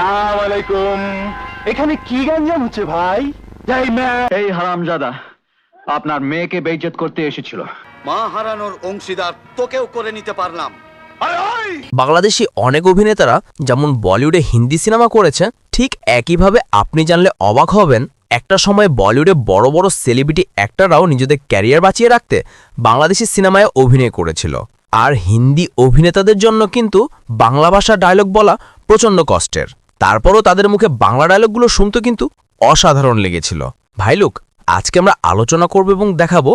সালাম আলাইকুম এখানে কি গাঞ্জাম হচ্ছে ভাই? যাই এই হারামজাদা আপনার মেয়েকে বেইজ্জত করতে এসেছিল। মা হারানোর অংশীদার তোকেও করে নিতে পারলাম। বাংলাদেশি অনেক অভিনেতারা যেমন বলিউডে হিন্দি সিনেমা করেছে ঠিক একইভাবে আপনি জানলে অবাক হবেন একটা সময় বলিউডে বড় বড় সেলিব্রিটি অ্যাক্টররাও নিজেদের ক্যারিয়ার বাঁচিয়ে রাখতে বাংলাদেশি সিনেমায় অভিনয় করেছিল। আর হিন্দি অভিনেতাদের জন্য কিন্তু বাংলা ভাষা ডায়লগ বলা প্রচণ্ড কষ্টের। তারপরও তাদের মুখে বাংলা ডায়লগগুলো শুনতে কিন্তু অসাধারণ লেগেছিল। ভাইলুক আজকে আমরা আলোচনা করব এবং দেখাবো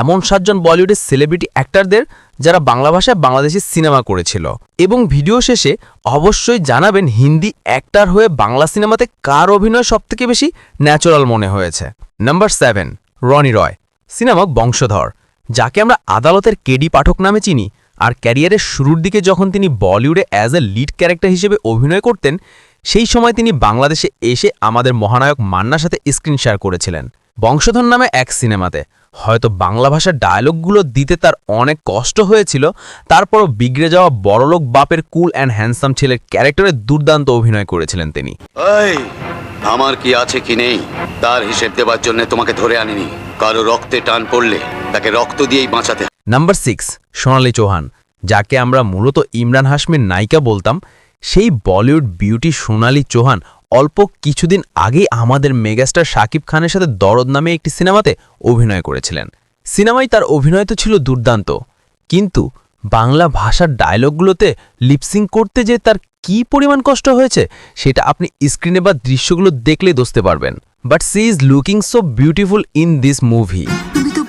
এমন সাতজন বলিউডের সেলিব্রিটি অ্যাক্টারদের যারা বাংলা ভাষায় বাংলাদেশি সিনেমা করেছিল। এবং ভিডিও শেষে অবশ্যই জানাবেন হিন্দি অ্যাক্টার হয়ে বাংলা সিনেমাতে কার অভিনয় সবথেকে বেশি ন্যাচারাল মনে হয়েছে। Number seven Rony Roy cinema Bongshodhor. যাকে আমরা আদালতের কেডি পাঠক নামে চিনি। আর ক্যারিয়ারের শুরুর দিকে যখন তিনি বলিউডে অ্যাজ এ লিড ক্যারেক্টার হিসেবে অভিনয় করতেন সেই সময় তিনি বাংলাদেশে এসে আমাদের মহানায়ক মান্নার সাথে স্ক্রিন শেয়ার করেছিলেন। বংশধর নামে এক সিনেমাতে। হয়তো বাংলা ভাষার ডায়লগগুলো দিতে তার অনেক কষ্ট হয়েছিল তারপরও বিগড়ে যাওয়া বড়লোক বাপের কুল অ্যান্ড হ্যান্ডসাম ছেলের ক্যারেক্টারে দুর্দান্ত অভিনয় করেছিলেন তিনি। আমার কি আছে কি নেই? তার হিসেব দেবার জন্য তোমাকে ধরে আনিনি। কারও রক্তে টান পড়লে তাকে রক্ত দিয়েই বাঁচাতে নাম্বার সিক্স সোনালী চৌহান যাকে আমরা মূলত ইমরান হাসমির নায়িকা বলতাম সেই বলিউড বিউটি সোনালী চৌহান অল্প কিছুদিন আগেই আমাদের মেগাস্টার শাকিব খানের সাথে দরদ নামে একটি সিনেমাতে অভিনয় করেছিলেন। সিনেমায় তার অভিনয় তো ছিল দুর্দান্ত, কিন্তু বাংলা ভাষার ডায়লগগুলোতে লিপসিং করতে যে তার কি পরিমাণ কষ্ট হয়েছে, সেটা আপনি স্ক্রিনে বা দৃশ্যগুলো দেখলেই দোষতে পারবেন। But she is looking so beautiful in this movie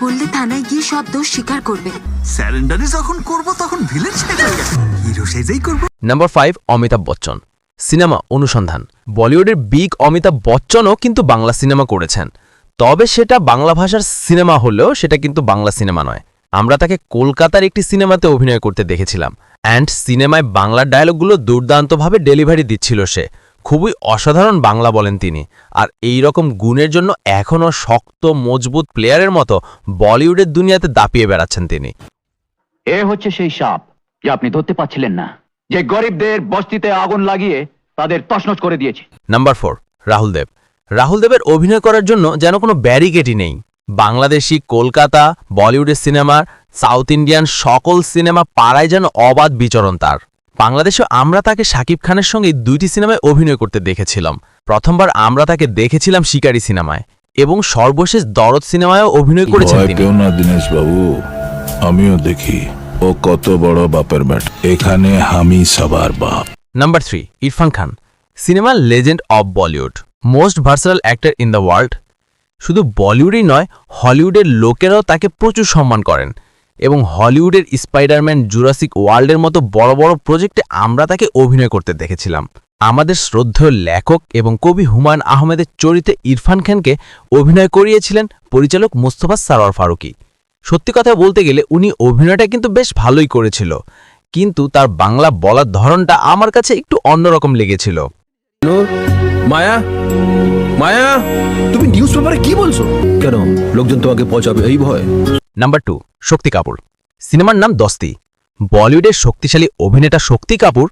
বললে থানায় গিয়ে সব দোষ স্বীকার করবে। স্যারেন্ডারি যখন করব তখন ভিলেন হিরো সেজেই করব। Number five Amitabh Bachchan. Cinema Anusandhan. বলিউডের বিগ অমিতাভ বচ্চনও কিন্তু বাংলা সিনেমা করেছেন। তবে সেটা বাংলা ভাষার সিনেমা হলেও সেটা কিন্তু বাংলা সিনেমা নয়। আমরা তাকে কলকাতার একটি সিনেমাতে অভিনয় করতে দেখেছিলাম। অ্যান্ড সিনেমায় বাংলার ডায়লগগুলো দুর্দান্তভাবে ডেলিভারি দিচ্ছিল সে। খুবই অসাধারণ বাংলা বলেন তিনি। আর এই রকম গুণের জন্য এখনও শক্ত মজবুত প্লেয়ারের মতো বলিউডের দুনিয়াতে দাপিয়ে বেড়াচ্ছেন তিনি। এ হচ্ছে সেই সাপ যা আপনি ধরতে পাচ্ছিলেন না যে গরিবদের বস্তিতে আগুন লাগিয়ে তাদের তছনছ করে দিয়েছে। Number four Rahul Dev. Rahul দেবের অভিনয় করার জন্য যেন কোনো ব্যারিকেডই নেই। বাংলাদেশি কলকাতা বলিউডের সিনেমার সাউথ ইন্ডিয়ান সকল সিনেমা পাড়ায় যেন অবাধ বিচরণ তার। বাংলাদেশে আমরা তাকে শাকিব খানের সঙ্গে দুইটি সিনেমায় অভিনয় করতে দেখেছিলাম। প্রথমবার আমরা তাকে দেখেছিলাম শিকারী সিনেমায় এবং সর্বশেষ দরদ সিনেমায়ও অভিনয় করেছেন না দীনেশ বাবু আমিও দেখি ও কত বড় বাপের ব্যাট। এখানে আমি সবার বাপ। Number three Irrfan Khan. সিনেমার legend of Bollywood. Most versatile actor in the world. শুধু বলিউডই নয় হলিউডের লোকেরাও তাকে প্রচুর সম্মান করেন। এবং হলিউডের স্পাইডারম্যান জুরাসিক ওয়ার্ল্ডের মতো বড় বড় প্রজেক্টে আমরা তাকে অভিনয় করতে দেখেছিলাম। আমাদের শ্রদ্ধেয় লেখক এবং কবি হুমায়ুন আহমেদের চরিত্রে ইরফান খানকে অভিনয় করিয়েছিলেন পরিচালক মোস্তফা সারোয়ার ফারুকী। সত্যি কথা বলতে গেলে উনি অভিনয়টা কিন্তু বেশ ভালোই করেছিল, কিন্তু তার বাংলা বলার ধরনটা আমার কাছে একটু অন্যরকম লেগেছিল। মায়া? মায়া, তুমি নিউজ পেপারে কি বলছো? কেন? লোকজন তোমাকে পচাবে, এই ভয়। নাম্বার টু শক্তি কাপুর সিনেমার নাম দস্তি বলিউডের শক্তিশালী অভিনেতা Shakti Kapoor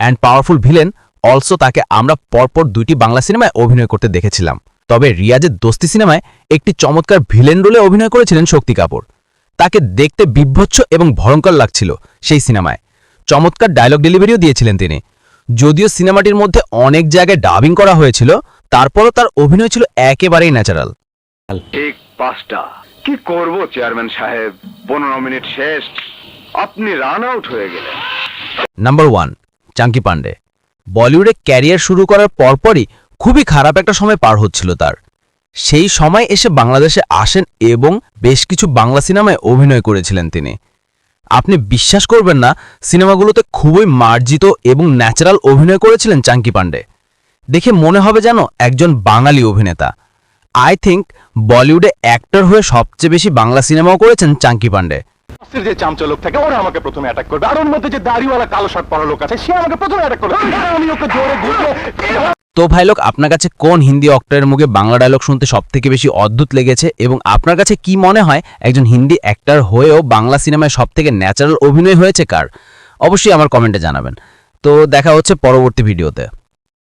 and powerful villain also তাকে আমরা পরপর দুইটি বাংলা সিনেমায় অভিনয় করতে দেখেছিলাম। তবে রিয়াজের দস্তি সিনেমায় একটি চমৎকার ভিলেন রোলে অভিনয় করেছিলেন শক্তি কাপুর। তাকে দেখতে বিভৎস এবং ভয়ঙ্কর লাগছিল সেই সিনেমায় চমৎকার ডায়লগ ডেলিভারিও দিয়েছিলেন তিনি। যদিও সিনেমাটির মধ্যে অনেক জায়গায় ডাবিং করা হয়েছিল, তারপরও তার অভিনয় ছিল একেবারেই ন্যাচারাল পাঁচটা কি করব, চেয়ারম্যান সাহেব? পনেরো মিনিট শেষ। আপনি রান আউট হয়ে গেলেন। নাম্বার ওয়ান চাঙ্কি পান্ডে বলিউডে ক্যারিয়ার শুরু করার পরপরই খুবই খারাপ একটা সময় পার হচ্ছিল তার। সেই সময় এসে বাংলাদেশে আসেন এবং বেশ কিছু বাংলা সিনেমায় অভিনয় করেছিলেন তিনি। আপনি বিশ্বাস করবেন না, সিনেমাগুলোতে খুবই মার্জিত এবং ন্যাচারাল অভিনয় করেছিলেন চাঙ্কি পান্ডে দেখে মনে হবে যেন একজন বাঙালি অভিনেতা। আই থিঙ্ক বলিউডে অ্যাক্টর হয়ে সবচেয়ে বেশি বাংলা সিনেমাও করেছেন চাঙ্কি পান্ডে অস্ত্রের যে চামচা লোক থাকে ওরা আমাকে প্রথমে অ্যাটাক করবে। আর ওর মধ্যে যে দাড়িওয়ালা কালো শার্ট পরা লোক আছে সে আমাকে প্রথমে অ্যাটাক করবে। আমি ওকে জোরে ঘুরবে তো ভাই লোক আপনার কাছে কোন হিন্দি অক্টারের মুখে বাংলা ডায়লগ শুনতে সবথেকে বেশি অদ্ভুত লেগেছে? এবং আপনার কাছে কি মনে হয় একজন হিন্দি অ্যাক্টর হয়েও বাংলা সিনেমায় সবথেকে ন্যাচারাল অভিনয় হয়েছে কার? অবশ্যই আমার কমেন্টে জানাবেন। তো দেখা হচ্ছে পরবর্তী ভিডিওতে